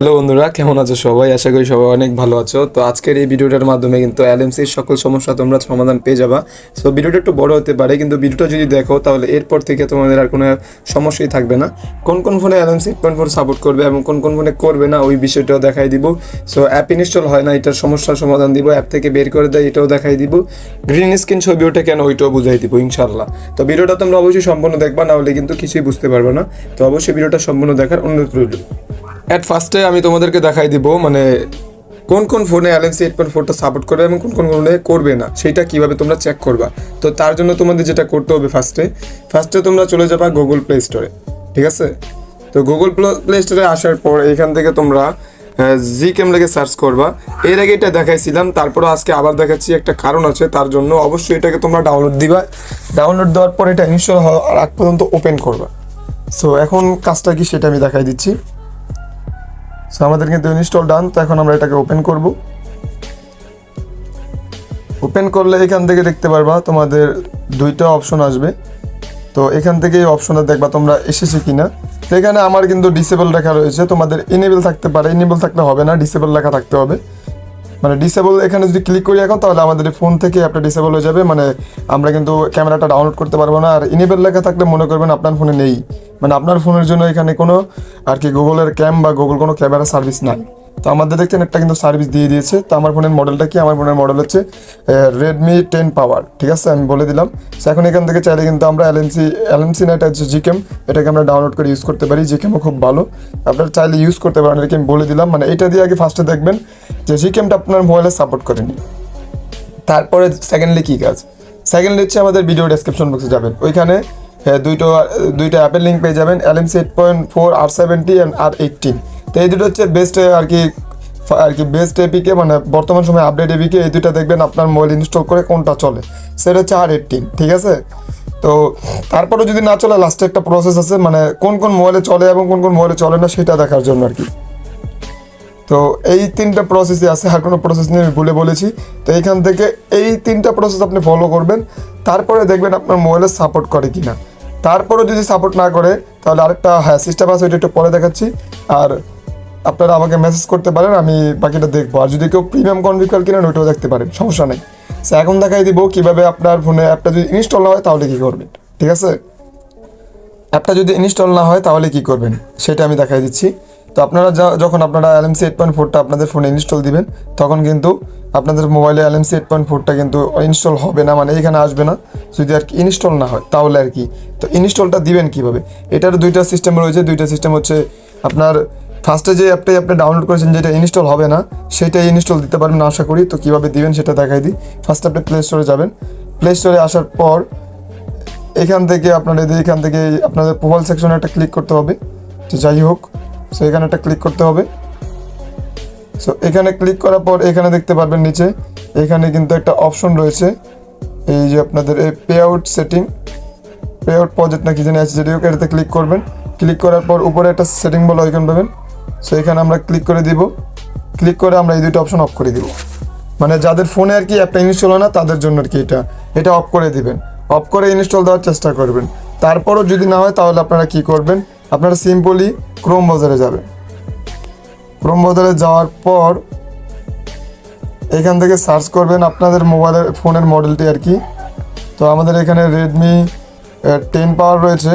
Hello বন্ধুরা, কেমন আছো সবাই? আশা করি সবাই অনেক ভালো আছো। তো আজকের এই ভিডিওটার মাধ্যমে কিন্তু এলএমসির সকল সমস্যা তোমরা সমাধান পেয়ে যাবা। সো ভিডিওটা একটু বড় হতে পারে, কিন্তু ভিডিওটা যদি দেখো, তাহলে এরপর থেকে তোমাদের আর কোনো সমস্যাই থাকবে না। কোন কোন ফোনে এলএমসি কোন ফোন সাপোর্ট করবে এবং কোন কোন ফোনে করবে না, ওই বিষয়টাও দেখাই দিব। সো অ্যাপ ইনস্টল হয় না, এটার সমস্যার সমাধান দিব অ্যাপ থেকে বের করে দেয়, এটাও দেখাই দিব। গ্রিন স্ক্রিন ছবি ওটা কেন, ওইটাও বুঝাই দিব ইনশাল্লাহ তো ভিডিওটা তোমরা অবশ্যই সম্পূর্ণ দেখবা, না হলে কিন্তু কিছুই বুঝতে পারবে না। তো অবশ্যই ভিডিওটা সম্পূর্ণ দেখার অনুরোধ রইল। অ্যাট ফার্স্টে আমি তোমাদেরকে দেখাই দিব মানে কোন কোন ফোনে এলএনসি এইট পয়েন্ট ফোরটা সাপোর্ট করবে এবং কোন কোন ফোনে করবে না, সেটা কীভাবে তোমরা চেক করবা। তো তার জন্য তোমাদের যেটা করতে হবে ফার্স্টে ফার্স্টে তোমরা চলে যাবা গুগল প্লে স্টোরে ঠিক আছে? তো গুগল প্লে স্টোরে আসার পর এখান থেকে তোমরা জি ক্যাম লেগে সার্চ করবা। এর আগে এটা দেখাইছিলাম তারপরে আজকে আবার দেখাচ্ছি, একটা কারণ আছে, তার জন্য অবশ্যই এটাকে তোমরা ডাউনলোড দিবা। ডাউনলোড দেওয়ার পর এটা ইনস্টল হওয়ার আগ পর্যন্ত ওপেন করবা। সো এখন কাজটা কি সেটা আমি দেখাই দিচ্ছি। সো আমাদের কিন্তু ইনস্টল ডান তো এখন আমরা এটাকে ওপেন করব। ওপেন করলে এখান থেকে দেখতে পারবা তোমাদের দুইটা অপশন আসবে। তো এখান থেকে অপশনে দেখবা তোমরা এসেছে কিনা। তো এখানে আমার কিন্তু ডিসেবল লেখা রয়েছে। তোমাদের ইনেবল থাকতে পারে। ইনেবল থাকলে হবে না ডিসেবল লেখা থাকতে হবে। মানে ডিসেবল এখানে যদি ক্লিক করি এখন, তাহলে আমাদের ফোন থেকে অ্যাপটা ডিসেবল হয়ে যাবে। মানে আমরা কিন্তু ক্যামেরাটা ডাউনলোড করতে পারব না। আর ইনেবল লেখা থাকলে মনে করবেন আপনার ফোনে নেই। মানে আপনার ফোনের জন্য এখানে কোনো আর কি গুগলের ক্যাম বা গুগল কোনো ক্যামেরা সার্ভিস নাই। তো আমাদের দেখছেন একটা কিন্তু সার্ভিস দিয়ে দিয়েছে। তো আমার ফোনের মডেলটা কি? আমার ফোনের মডেল হচ্ছে রেডমি টেন পাওয়ার ঠিক আছে? আমি বলে দিলাম। তো এখন এখান থেকে চাইলে কিন্তু আমরা এলএনসি এলএনসি না এটা হচ্ছে জিকেম এটাকে আমরা ডাউনলোড করে ইউজ করতে পারি। জিকেমও খুব ভালো। আপনারা চাইলে ইউজ করতে পারেন, এটাকে আমি বলে দিলাম। মানে এটা দিয়ে আগে ফার্স্টে দেখবেন যে জিকেমটা আপনার মোবাইলে সাপোর্ট করেনি। তারপরে সেকেন্ডলি কী কাজ? সেকেন্ডলি হচ্ছে আমাদের ভিডিও ডেসক্রিপশন বক্সে যাবেন। ওইখানে দুইটো, দুইটা অ্যাপের লিঙ্ক পেয়ে যাবেন LMC eight point four R seventy and আর এইটিন তো এই দুটো হচ্ছে বেস্ট আর কি আর কি বেস্ট এপিকে মানে বর্তমান সময় আপডেট এপিকে এই দুটো দেখবেন আপনার মোবাইল ইনস্টল করে কোনটা চলে। সেটা হচ্ছে আর এইটিন ঠিক আছে? তো তারপরে যদি না চলে লাস্টে একটা প্রসেস আছে মানে কোন কোন মোবাইলে চলে এবং কোন কোন মোবাইলে চলে না, সেটা দেখার জন্য আর কি। তো এই তিনটা প্রসেসই আছে, আর কোনো প্রসেস নিয়ে আমি ভুলে বলেছি। তো এইখান থেকে এই তিনটা প্রসেস আপনি ফলো করবেন, তারপরে দেখবেন আপনার মোবাইলে সাপোর্ট করে কি না তারপরেও যদি সাপোর্ট না করে, তাহলে আরেকটা হ্যাঁ সিস্টেম আছে, ওইটা একটু পরে দেখাচ্ছি। আর আপনারা আমাকে মেসেজ করতে পারেন, আমি বাকিটা দেখব। আর যদি কেউ প্রিমিয়াম কনভিকাল কিনেন, ওইটাও দেখতে পারেন, সমস্যা নেই। সে এখন দেখাই দিব কীভাবে আপনার ফোনে অ্যাপটা যদি ইনস্টল হয়, তাহলে কী করবেন? ঠিক আছে? অ্যাপটা যদি ইনস্টল না হয়, তাহলে কী করবেন? সেটা আমি দেখাই দিচ্ছি। তো আপনারা যখন আপনারা এলএমসি এইট পয়েন্ট ফোরটা আপনাদের ফোনে ইনস্টল দিবেন, তখন কিন্তু আপনাদের মোবাইলে এলএমসি এইট পয়েন্ট ফোরটা কিন্তু ইনস্টল হবে না মানে এখানে আসবে না। যদি আর কি ইনস্টল না হয়, তাহলে আর কি। তো ইনস্টলটা দিবেন কীভাবে? এটার দুইটা সিস্টেম রয়েছে, দুইটা সিস্টেম হচ্ছে আপনার ফার্স্টে যে অ্যাপটাই আপনি ডাউনলোড করেছেন, যেটা ইনস্টল হবে না, সেটাই ইনস্টল দিতে পারবেন আশা করি। তো কীভাবে দিবেন সেটা দেখাই দিই। ফার্স্ট আপনি প্লে স্টোরে যাবেন। প্লে স্টোরে আসার পর এখান থেকে আপনাদের এখান থেকে আপনাদের প্রোফাইল সেকশনে একটা ক্লিক করতে হবে। তো যাই হোক সো এখানে একটা ক্লিক করতে হবে। সো এখানে ক্লিক করার পর এখানে দেখতে পারবেন নিচে, এখানে কিন্তু একটা অপশন রয়েছে। এই যে আপনাদের এই pay out setting pay out project না কি জানি আছে যেটি এটাতে ক্লিক করবেন। ক্লিক করার পর উপরে একটা সেটিং বলে ওইখানে পাবেন। সো এখানে আমরা ক্লিক করে দিব। ক্লিক করে আমরা এই দুটো অপশন অফ করে দিব। মানে যাদের ফোনে আর কি অ্যাপটা ইনস্টল হয় না, তাদের জন্য আর কি এটা এটা অফ করে দিবেন। অফ করে ইনস্টল দেওয়ার চেষ্টা করবেন। তারপরও যদি না হয়, তাহলে আপনারা কি করবেন? আপনারা সিম্পলি ক্রোম বাজারে যাবে। ক্রোম বাজারে যাওয়ার পর এখান থেকে সার্চ করবেন আপনাদের মোবাইলের ফোনের মডেলটি আর কি। তো আমাদের এখানে রেডমি টেন পাওয়ার রয়েছে।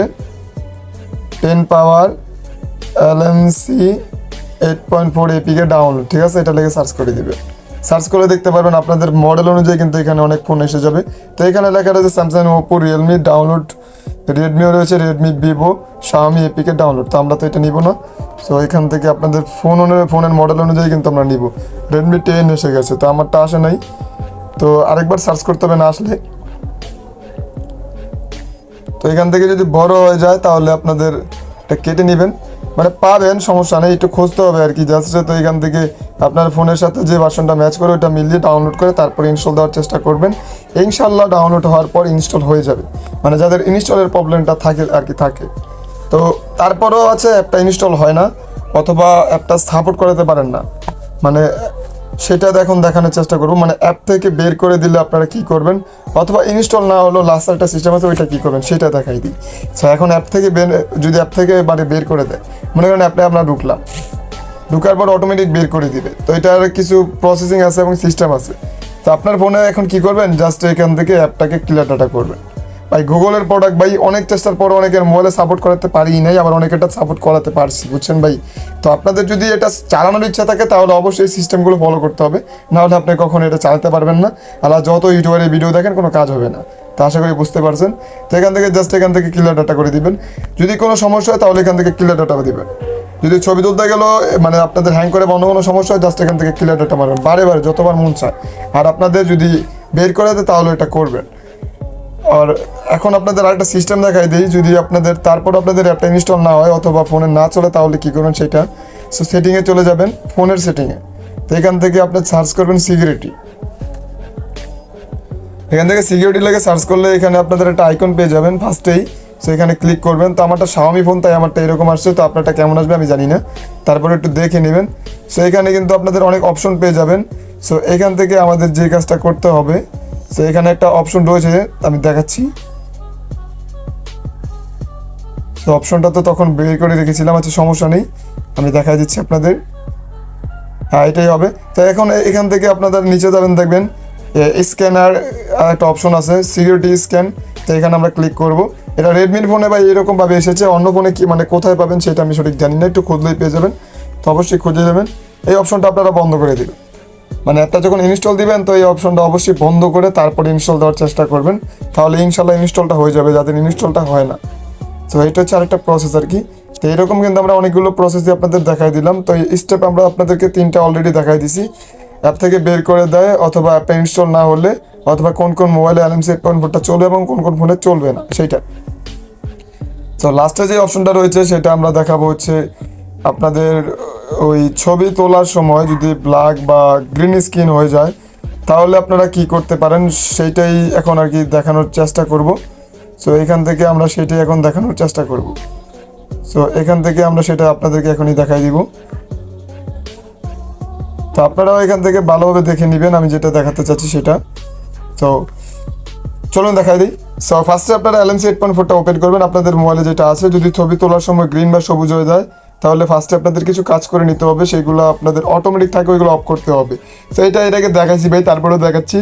Ten power LMC eight point four APK download ঠিক আছে? এটা লেগে সার্চ করে দিবে। সার্চ করে দেখতে পারবেন আপনাদের মডেল অনুযায়ী কিন্তু এখানে অনেক ফোন এসে যাবে। তো এখানে লেখা রয়েছে স্যামসাং ওপো রিয়েলমি ডাউনলোড রেডমিও রয়েছে Redmi Vivo Xiaomi APK download তো আমরা তো এটা নিব না। সো এখান থেকে আপনাদের ফোন অনুযায়ী ফোনের মডেল অনুযায়ী কিন্তু আমরা নিব। রেডমি টেন এসে গেছে, তো আমারটা আসে নাই। তো আরেকবার সার্চ করতে হবে না আসলে। তো এখান থেকে যদি বড় হয়ে যায়, তাহলে আপনাদের এটা কেটে নেবেন। মানে পাবেন, সমস্যা নেই, একটু খুঁজতে হবে আর কি। জাস্ট তো এখান থেকে আপনার ফোনের সাথে যে ভার্সনটা ম্যাচ করে, ওটা মিলিয়ে ডাউনলোড করে তারপর ইনস্টল দেওয়ার চেষ্টা করবেন। ইনশাল্লাহ ডাউনলোড হওয়ার পর ইনস্টল হয়ে যাবে। মানে যাদের ইনস্টলের প্রবলেমটা থাকে আর কি, থাকে। তো তারপরেও আছে অ্যাপটা ইনস্টল হয় না, অথবা অ্যাপটা সাপোর্ট করাতে পারেন না। মানে সেটা এখন দেখানোর চেষ্টা করব। মানে অ্যাপ থেকে বের করে দিলে আপনারা কি করবেন? অথবা ইনস্টল না হলো লাস্ট একটা সিস্টেম আছে, ওইটা কী করবেন? সেটা দেখাই দিই। সো এখন অ্যাপ থেকে বের, যদি অ্যাপ থেকে মানে বের করে দেয়, মনে করেন অ্যাপে আমরা ঢুকলাম। ঢুকার পর অটোমেটিক বের করে দিবে। তো এটার কিছু প্রসেসিং আছে এবং সিস্টেম আছে। তো আপনার ফোনে এখন কি করবেন? জাস্ট এখান থেকে অ্যাপটাকে ক্লিয়ার ডাটা করবেন। ভাই গুগলের প্রোডাক্ট ভাই, অনেক চেষ্টার পর অনেকের মোবাইলে সাপোর্ট করাতে পারি নাই, আবার অনেকেরটা সাপোর্ট করাতে পারছি, বুঝছেন ভাই? তো আপনাদের যদি এটা চালানোর ইচ্ছা থাকে, তাহলে অবশ্যই সিস্টেমগুলো ফলো করতে হবে। নাহলে আপনি কখনো এটা চালাতে পারবেন না। আর যত ইউটিউবারে ভিডিও দেখেন, কোনো কাজ হবে না। তো আশা করি বুঝতে পারছেন। তো এখান থেকে জাস্ট এখান থেকে ক্লিয়ার ডাটা করে দিবেন। যদি কোনো সমস্যা হয়, তাহলে এখান থেকে ক্লিয়ার ডাটা দিবেন। যদি ছবি তুলতে গেলেও মানে আপনাদের হ্যাং করে বা অন্য কোনো সমস্যা হয় জাস্ট এখান থেকে ক্লিয়ার ডাটা মারবেন। বারে বারে, যতবার মন চায়। আর আপনাদের যদি বের করে দেয় তাহলে এটা করবেন। আর এখন আপনাদের আরেকটা সিস্টেম দেখাই দিই। যদি আপনাদের তারপর আপনাদের অ্যাপটা ইনস্টল না হয় অথবা ফোনে না চলে, তাহলে কী করবেন সেটা? সো সেটিংয়ে চলে যাবেন ফোনের সেটিংয়ে তো এখান থেকে আপনি সার্চ করবেন সিকিউরিটি এখান থেকে সিকিউরিটি লেগে সার্চ করলে এখানে আপনাদের একটা আইকন পেয়ে যাবেন ফার্স্টেই সো এখানে ক্লিক করবেন। তো আমারটা শাওমি ফোন তাই আমারটা এরকম আসছে। তো আপনারটা কেমন আসবে আমি জানি না। তারপরে একটু দেখে নেবেন। সো এখানে কিন্তু আপনাদের অনেক অপশন পেয়ে যাবেন। সো এখান থেকে আমাদের যে কাজটা করতে হবে সো এখানে একটা অপশন রয়েছে, আমি দেখাচ্ছি। তো অপশনটা তো তখন বের করে রেখেছিলাম আচ্ছা সমস্যা নেই, আমি দেখাই দিচ্ছি আপনাদের। হ্যাঁ এটাই হবে। তো এখন এখান থেকে আপনাদের নিচে যাবেন, দেখবেন স্ক্যানার একটা অপশন আছে সিকিউরিটি স্ক্যান তো এখানে আমরা ক্লিক করব। এটা রেডমির ফোনে বা এরকমভাবে এসেছে, অন্য ফোনে কি মানে কোথায় পাবেন সেটা আমি সঠিক জানি না, একটু খুঁজলেই পেয়ে যাবেন। তো অবশ্যই খুঁজে যাবেন এই অপশনটা আপনারা বন্ধ করে দিবেন। মানে অ্যাপটা যখন ইনস্টল দিবেন, তো এই অপশনটা অবশ্যই বন্ধ করে তারপর ইনস্টল দেওয়ার চেষ্টা করবেন। তাহলে ইনশাল্লাহ ইনস্টলটা হয়ে যাবে, যাদের ইনস্টলটা হয় না। তো এটা হচ্ছে আরেকটা প্রসেস আর কি। তো এরকম কিন্তু আমরা অনেকগুলো প্রসেসই আপনাদের দেখাই দিলাম। তো এই স্টেপ আমরা আপনাদেরকে তিনটা অলরেডি দেখাই দিছি। অ্যাপ থেকে বের করে দেয়, অথবা অ্যাপটা ইনস্টল না হলে, অথবা কোন কোন মোবাইলে এলএমসি এইট পয়েন্ট চলবে এবং কোন কোন ফোনে চলবে না, সেইটা। তো লাস্টে যে অপশনটা রয়েছে, সেটা আমরা দেখাবো হচ্ছে আপনাদের ওই ছবি তোলার সময় যদি ব্ল্যাক বা গ্রিন স্ক্রিন হয়ে যায়, তাহলে আপনারা কি করতে পারেন? সেইটাই এখন আর কি দেখানোর চেষ্টা করব। সো এখান থেকে আমরা সেটাই এখন দেখানোর চেষ্টা করব। সো এখান থেকে আমরা সেটা আপনাদেরকে এখনই দেখাই দিব। তো আপনারাও এখান থেকে ভালোভাবে দেখে নেবেন, আমি যেটা দেখাতে চাচ্ছি সেটা। তো চলুন দেখাই দিই। সো ফার্স্টে আপনারা এলএমসি এইট পয়েন্ট ফোরটা ওপেন করবেন। আপনাদের মোবাইলে যেটা আছে, যদি ছবি তোলার সময় গ্রিন বা সবুজ হয়ে যায় তাহলে ফার্স্টে আপনাদের কিছু কাজ করে নিতে হবে, সেগুলো আপনাদের অটোমেটিক থাকে, ওইগুলো অফ করতে হবে। এটা এটাকে দেখাচ্ছি ভাই, তারপরেও দেখাচ্ছি।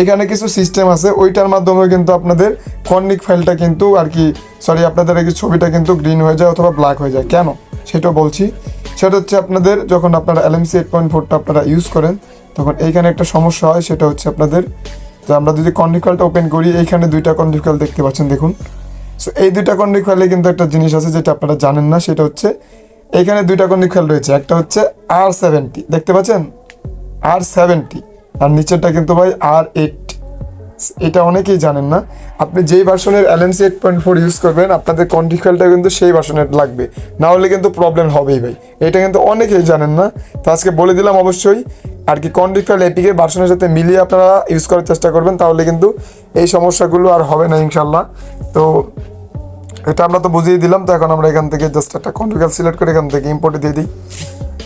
এখানে কিছু সিস্টেম আছে, ওইটার মাধ্যমে কিন্তু আপনাদের কর্নিক ফাইলটা কিন্তু আর কি সরি আপনাদের আর কি ছবিটা কিন্তু গ্রিন হয়ে যায় অথবা ব্ল্যাক হয়ে যায়। কেন? সেটা বলছি। সেটা হচ্ছে আপনাদের যখন আপনারা এলএমসি এইট পয়েন্ট ফোরটা আপনারা ইউজ করেন, তখন এইখানে একটা সমস্যা হয়, সেটা হচ্ছে আপনাদের তো আমরা যদি কন্ডিকালটা ওপেন করি, এইখানে দুইটা কন্ডিকাল দেখতে পাচ্ছেন, দেখুন। সো এই দুইটা কন্ডিকালে কিন্তু একটা জিনিস আছে, যেটা আপনারা জানেন না, সেটা হচ্ছে এইখানে দুইটা কন্ডিকাল রয়েছে, একটা হচ্ছে আর সেভেন্টি দেখতে পাচ্ছেন? আর সেভেন্টি আর নিচেরটা কিন্তু ভাই আর এইট এটা অনেকেই জানেন না। আপনি যেই ভার্সনের LMC eight point four use করবেন, আপনাদের কন্ডিকালটা কিন্তু সেই ভার্সনের লাগবে। না হলে কিন্তু প্রবলেম হবেই ভাই। এটা কিন্তু অনেকেই জানেন না। তো আজকে বলে দিলাম অবশ্যই, আর কি কন্ডিকাল এপিকে ভার্সনের সাথে মিলিয়ে আপনারা ইউজ করার চেষ্টা করবেন, তাহলে কিন্তু এই সমস্যাগুলো আর হবে না ইনশাল্লাহ তো এটা আমরা তো বুঝিয়ে দিলাম, তো এখন আমরা এখান থেকে জাস্ট একটা কন্ডিকাল সিলেক্ট করে এখান থেকে ইম্পোর্টে দিয়ে দিই।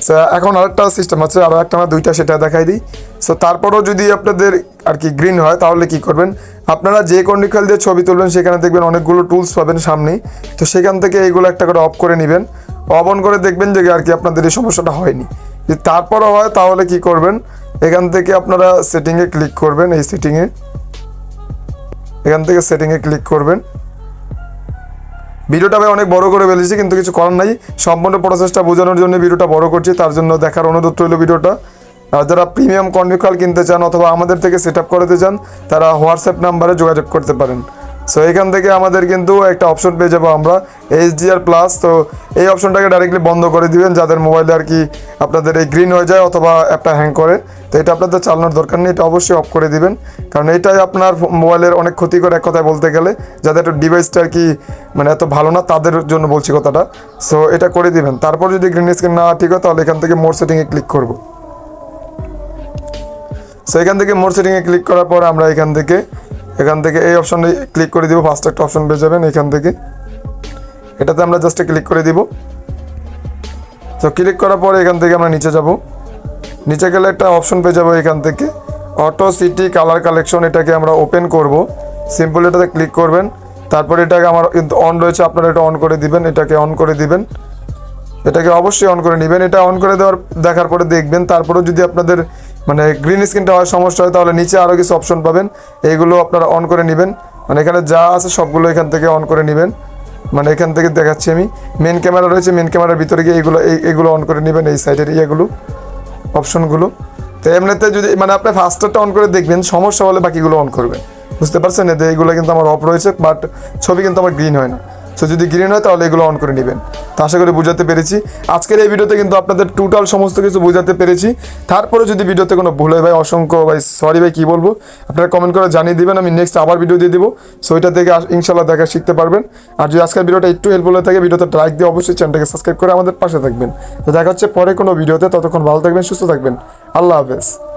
সো এখন আরেকটা সিস্টেম আছে আরও একটা না দুইটা সেটা দেখাই দিই। সো তারপরও যদি আপনাদের আর কি গ্রিন হয়, তাহলে কি করবেন? আপনারা যে কন্ডিকাল দিয়ে ছবি তুলবেন, সেখানে দেখবেন অনেকগুলো টুলস পাবেন সামনেই তো সেখান থেকে এইগুলো একটা করে অফ করে নেবেন। অফ অন করে দেখবেন যে আর কি আপনাদের এই সমস্যাটা হয়নি। যদি তারপরও হয়, তাহলে কি করবেন? এখান থেকে আপনারা সেটিংয়ে ক্লিক করবেন, এই সেটিংয়ে এখান থেকে সেটিংয়ে ক্লিক করবেন। ভিডিওটা আমি অনেক বড় করে ফেলেছি, কিন্তু কিছু করার নাই। সম্পূর্ণ প্রসেসটা বোঝানোর জন্য ভিডিওটা বড় করছি, তার জন্য দেখার অনুরোধ রইল ভিডিওটা। আর যারা প্রিমিয়াম কন্ডিকাল কিনতে চান অথবা আমাদের থেকে সেট আপ করাতে চান, তারা হোয়াটসঅ্যাপ নাম্বারে যোগাযোগ করতে পারেন। সো এখান থেকে আমাদের কিন্তু একটা অপশন পেয়ে যাব আমরা এইচডিআর প্লাস তো এই অপশনটাকে ডাইরেক্টলি বন্ধ করে দিবেন, যাদের মোবাইলে আর কি আপনাদের এই গ্রিন হয়ে যায় অথবা অ্যাপটা হ্যাং করে। তো এটা আপনাদের চালানোর দরকার নেই, এটা অবশ্যই অফ করে দিবেন। কারণ এটাই আপনার মোবাইলের অনেক ক্ষতিকর এক কথায় বলতে গেলে, যাদের একটু ডিভাইসটা আর কি মানে এত ভালো না, তাদের জন্য বলছি কথাটা। সো এটা করে দিবেন। তারপর যদি গ্রিন স্ক্রিন না ঠিক হয়, তাহলে এখান থেকে মোর সেটিংয়ে ক্লিক করব। সো এখান থেকে মোর সেটিংয়ে ক্লিক করার পর আমরা এখান থেকে এখান থেকে এই অপশনে ক্লিক করে দিব ফার্স্ট একটা অপশন পেয়ে যাবেন এখান থেকে। এটাতে আমরা জাস্ট ক্লিক করে দিব। তো ক্লিক করার পরে এখান থেকে আমরা নিচে যাব। নিচে গেলে একটা অপশন পেয়ে যাব এখান থেকে। অটো সিটি কালার কালেকশন এটাকে আমরা ওপেন করব। সিম্পল এটাতে ক্লিক করবেন। তারপর এটাকে আমার কিন্তু অন রয়েছে, আপনারা এটা অন করে দিবেন, এটাকে অন করে দিবেন। এটাকে অবশ্যই অন করে নেবেন। এটা অন করে দেওয়ার দেখার পরে দেখবেন। তারপরেও যদি আপনাদের মানে গ্রিন স্ক্রিনটা হয়, সমস্যা হয়, তাহলে নিচে আরও কিছু অপশন পাবেন। এইগুলো আপনারা অন করে নেবেন। মানে এখানে যা আছে সবগুলো এখান থেকে অন করে নেবেন। মানে এখান থেকে দেখাচ্ছি আমি। মেন ক্যামেরা রয়েছে মেন ক্যামেরার ভিতরে গিয়ে এইগুলো এই- এইগুলো অন করে নেবেন, এই সাইডের ইয়েগুলো অপশনগুলো তো এমনিতে যদি মানে আপনি ফাস্টারটা অন করে দেখবেন, সমস্যা হলে বাকিগুলো অন করবেন। বুঝতে পারছেন? এতে এইগুলো কিন্তু আমার অফ রয়েছে বাট ছবি কিন্তু আমার গ্রিন হয় না। সো যদি গ্রিন হয়, তাহলে এগুলো অন করে নেবেন। তো আশা করি বুঝাতে পেরেছি। আজকের এই ভিডিওতে কিন্তু আপনাদের টোটাল সমস্ত কিছু বুঝাতে পেরেছি। তারপরে যদি ভিডিওতে কোনো ভুল হয় ভাই, অসংখ্য ভাই সরি ভাই, কী বলব? আপনারা কমেন্ট করে জানিয়ে দেবেন, আমি নেক্সট আবার ভিডিও দিয়ে দেবো। সো ওইটা থেকে ইনশাল্লাহ দেখা শিখতে পারবেন। আর যদি আজকের ভিডিওটা একটু হেল্পফুল হয়ে থাকে, ভিডিওতে লাইক দিয়ে অবশ্যই চ্যানেলটাকে সাবস্ক্রাইব করে আমাদের পাশে থাকবেন। তো দেখা হচ্ছে পরে কোনো ভিডিওতে। ততক্ষণ ভালো থাকবেন, সুস্থ থাকবেন। আল্লাহ হাফেজ।